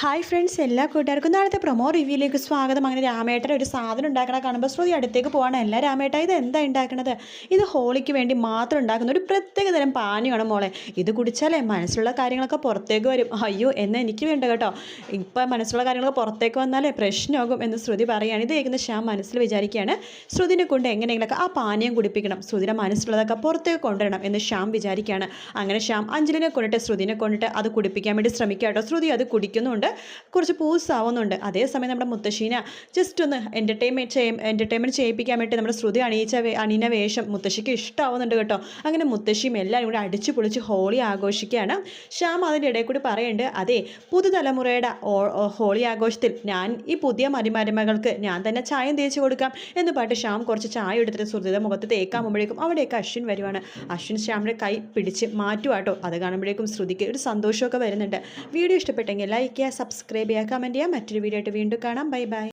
Hi friends എല്ലാ കൂട്ടുകാർക്കും നാളത്തെ പ്രൊമോ റിവ്യൂയിലേക്ക് സ്വാഗതം. അങ്ങനെ രാമേട്ടൻ ഒരു സാധനം ഉണ്ടാക്കണ കാണുമ്പോൾ ശ്രുതി അടുത്തേക്ക് പോകണം എല്ലാ രാമേട്ട ഇത് എന്താ ഉണ്ടാക്കണത്? ഇത് ഹോളിക്ക് വേണ്ടി മാത്രം ഉണ്ടാക്കുന്ന ഒരു പ്രത്യേക തരം പാനിയാണ് മോളെ. ഇത് കുടിച്ചാലേ മനസ്സിലുള്ള കാര്യങ്ങളൊക്കെ പുറത്തേക്ക് വരും. അയ്യോ എന്ന് എനിക്ക് വേണ്ട കേട്ടോ. ഇപ്പം മനസ്സിലുള്ള കാര്യങ്ങളൊക്കെ പുറത്തേക്ക് വന്നാലേ പ്രശ്നമാകും എന്ന് ശ്രുതി പറയുകയാണ് ഇത് കേൾക്കുന്ന ശ്യാം മനസ്സിൽ വിചാരിക്കുകയാണ് ശ്രുതിനെ കൊണ്ട് എങ്ങനെയെങ്കിലൊക്കെ ആ പാനീയം കുടിപ്പിക്കണം ശ്രുതിയുടെ മനസ്സിലുള്ളതൊക്കെ പുറത്തേക്ക് കൊണ്ടുവരണം എന്ന് ശ്യാം വിചാരിക്കുകയാണ്. അങ്ങനെ ശ്യാം അഞ്ജലിനെ കൊണ്ടിട്ട് ശ്രുതിനെ കൊണ്ടിട്ട് അത് കുടിപ്പിക്കാൻ വേണ്ടി ശ്രമിക്കുക കേട്ടോ. ശ്രുതി അത് കുടിക്കുന്നുണ്ട്. കുറച്ച് പൂസാവുന്നുണ്ട്. അതേസമയം നമ്മുടെ മുത്തശ്ശീന ജസ്റ്റ് ഒന്ന് എന്റർടൈൻമെന്റ് ചെയ്യും എന്റർടൈൻമെന്റ് ചെയ്യിപ്പിക്കാൻ വേണ്ടി നമ്മുടെ ശ്രുതി അണിയിച്ച അണിന വേഷം മുത്തശ്ശിക്ക് ഇഷ്ടമാവുന്നുണ്ട് കേട്ടോ. അങ്ങനെ മുത്തശ്ശിയും എല്ലാവരും കൂടി അടിച്ച് പൊളിച്ച് ഹോളി ആഘോഷിക്കുകയാണ്. ശ്യാം അതിന്റെ ഇടയിൽ കൂടി പറയുന്നുണ്ട് അതെ പുതുതലമുറയുടെ ഹോളി ആഘോഷത്തിൽ ഞാൻ ഈ പുതിയ മരുമരുമകൾക്ക് ഞാൻ തന്നെ ചായം തേച്ച് കൊടുക്കാം എന്ന് പാട്ട് ശ്യാം കുറച്ച് ചായ എടുത്തിട്ട് ശ്രുതിയുടെ മുഖത്ത് തേക്കാൻ പോകുമ്പോഴേക്കും അവിടെയൊക്കെ അശ്വിൻ വരുവാണ്. അശ്വിൻ ശ്യാമിന്റെ കൈ പിടിച്ച് മാറ്റുവാട്ടോ. അത് കാണുമ്പോഴേക്കും ശ്രുതിക്ക് ഒരു സന്തോഷമൊക്കെ വരുന്നുണ്ട്. വീഡിയോ ഇഷ്ടപ്പെട്ടെങ്കിൽ ലൈക്ക് ചെയ്യുക സബ്സ്ക്രൈബ് ചെയ്യുക കമന്റ് ചെയ്യുക മറ്റൊരു വീഡിയോ ആയിട്ട് വീണ്ടും കാണാം. Bye bye